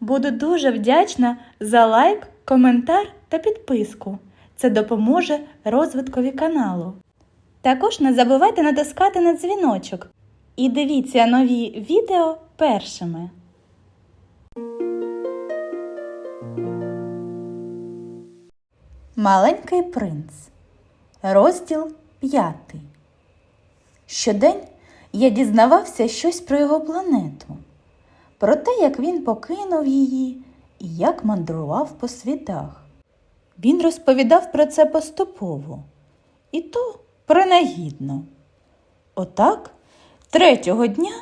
Буду дуже вдячна за лайк, коментар та підписку. Це допоможе розвиткові каналу. Також не забувайте натискати на дзвіночок і дивіться нові відео першими. Маленький принц. Розділ п'ятий. Щодень я дізнавався щось про його планету, про те, як він покинув її і як мандрував по світах. Він розповідав про це поступово, і то принагідно. Отак, третього дня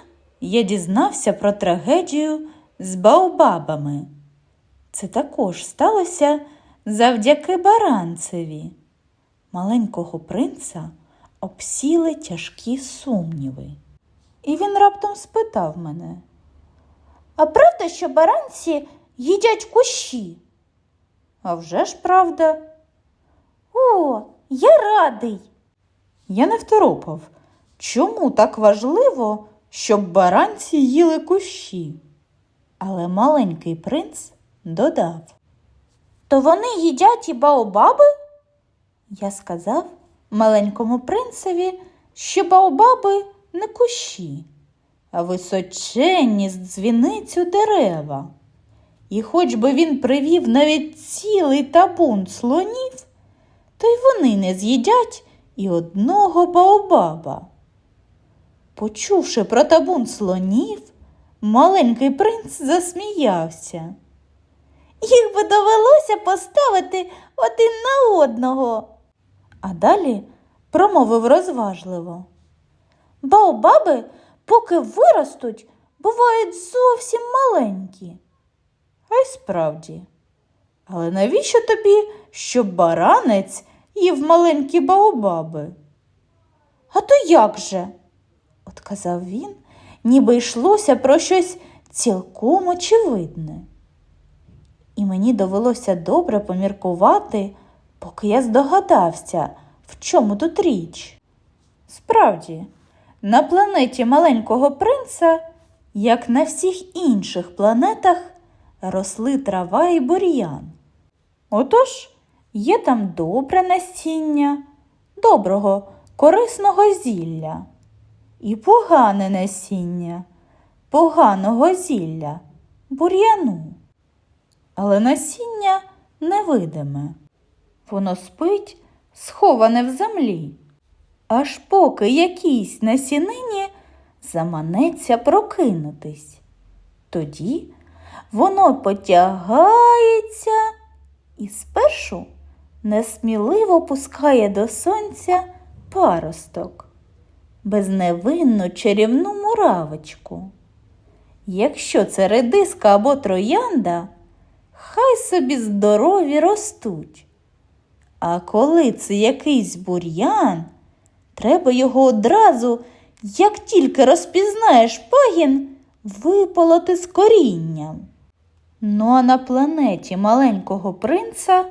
я дізнався про трагедію з баобабами. Це також сталося завдяки баранцеві. Маленького принца обсіли тяжкі сумніви. І він раптом спитав мене. А правда, що баранці їдять кущі? А вже ж правда. О, я радий. Я не второпав. Чому так важливо, щоб баранці їли кущі? Але маленький принц додав. То вони їдять і баобаби? Я сказав маленькому принцеві, що баобаби не кущі, височенні з дзвіницю дерева. І хоч би він привів навіть цілий табун слонів, то й вони не з'їдять і одного баобаба. Почувши про табун слонів, маленький принц засміявся. Їх би довелося поставити один на одного. А далі промовив розважливо. Баобаби, поки виростуть, бувають зовсім маленькі. А справді. Але навіщо тобі, щоб баранець їв маленькі баобаби? А то як же? отказав він, ніби йшлося про щось цілком очевидне. І мені довелося добре поміркувати, поки я здогадався, в чому тут річ. Справді, на планеті маленького принца, як на всіх інших планетах, росли трава і бур'ян. Отож, є там добре насіння, доброго, корисного зілля, і погане насіння, поганого зілля, бур'яну. Але насіння невидиме. Воно спить, сховане в землі, аж поки якійсь насінині заманеться прокинутись. Тоді воно потягається і спершу несміливо пускає до сонця паросток, безневинну чарівну муравочку. Якщо це редиска або троянда, хай собі здорові ростуть. А коли це якийсь бур'ян, треба його одразу, як тільки розпізнаєш пагін, виполоти з корінням. Ну а на планеті маленького принца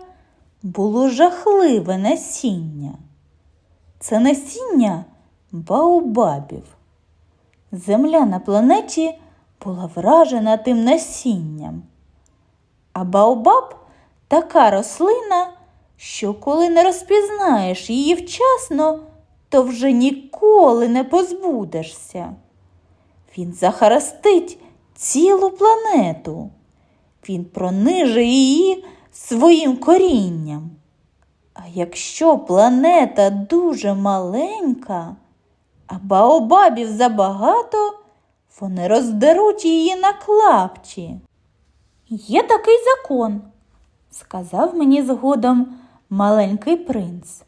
було жахливе насіння. Це насіння баобабів. Земля на планеті була вражена тим насінням. А баобаб така рослина, що коли не розпізнаєш її вчасно, то вже ніколи не позбудешся. Він захарастить цілу планету. Він прониже її своїм корінням. А якщо планета дуже маленька, а баобабів забагато, вони роздеруть її на клапті. Є такий закон, сказав мені згодом маленький принц.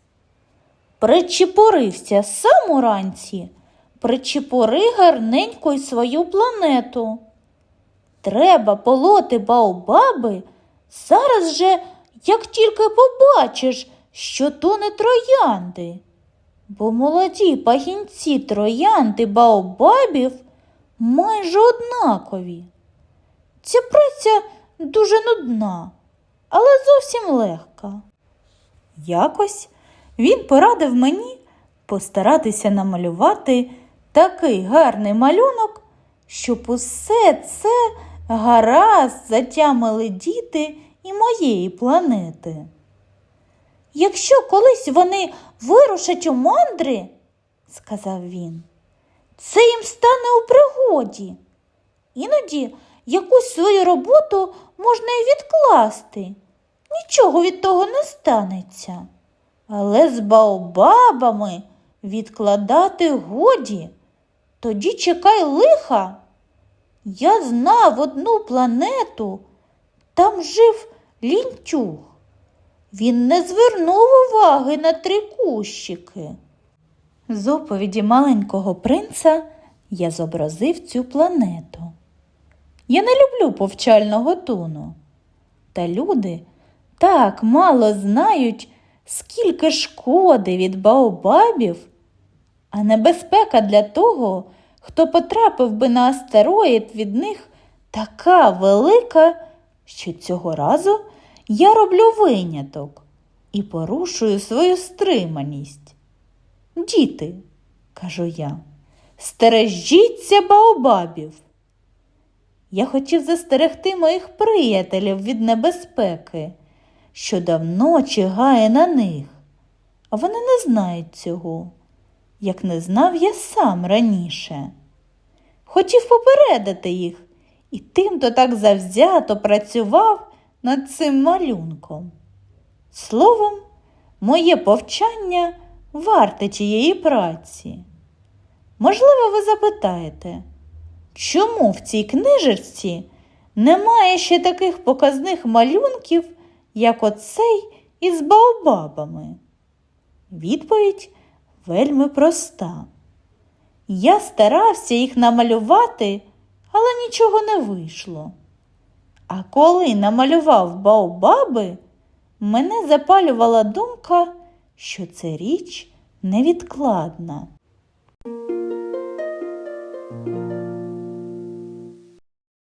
Причепурився сам уранці, причепури гарненько й свою планету. Треба полоти баобаби зараз же, як тільки побачиш, що то не троянди. Бо молоді пагінці троянди баобабів майже однакові. Ця праця дуже нудна, але зовсім легка. Якось він порадив мені постаратися намалювати такий гарний малюнок, щоб усе це гаразд затямили діти і моєї планети. Якщо колись вони вирушать у мандри, сказав він, це їм стане у пригоді. Іноді якусь свою роботу можна і відкласти. Нічого від того не станеться. Але з баобабами відкладати годі. Тоді чекай лиха. Я знав одну планету, там жив лінтюг. Він не звернув уваги на три кущики. З оповіді маленького принца я зобразив цю планету. Я не люблю повчального тону. Та люди так мало знають, скільки шкоди від баобабів, а небезпека для того, хто потрапив би на астероїд від них така велика, що цього разу я роблю виняток і порушую свою стриманість. Діти, кажу я, стережіться баобабів. Я хотів застерегти моїх приятелів від небезпеки, що давно чигає на них, а вони не знають цього, як не знав я сам раніше. Хотів попередити їх і тим, хто так завзято працював над цим малюнком. Словом, моє повчання варте тієї праці. Можливо, ви запитаєте, чому в цій книжечці немає ще таких показних малюнків, як оцей із баобабами? Відповідь вельми проста. Я старався їх намалювати, але нічого не вийшло. А коли намалював баобаби, мене запалювала думка, що це річ невідкладна.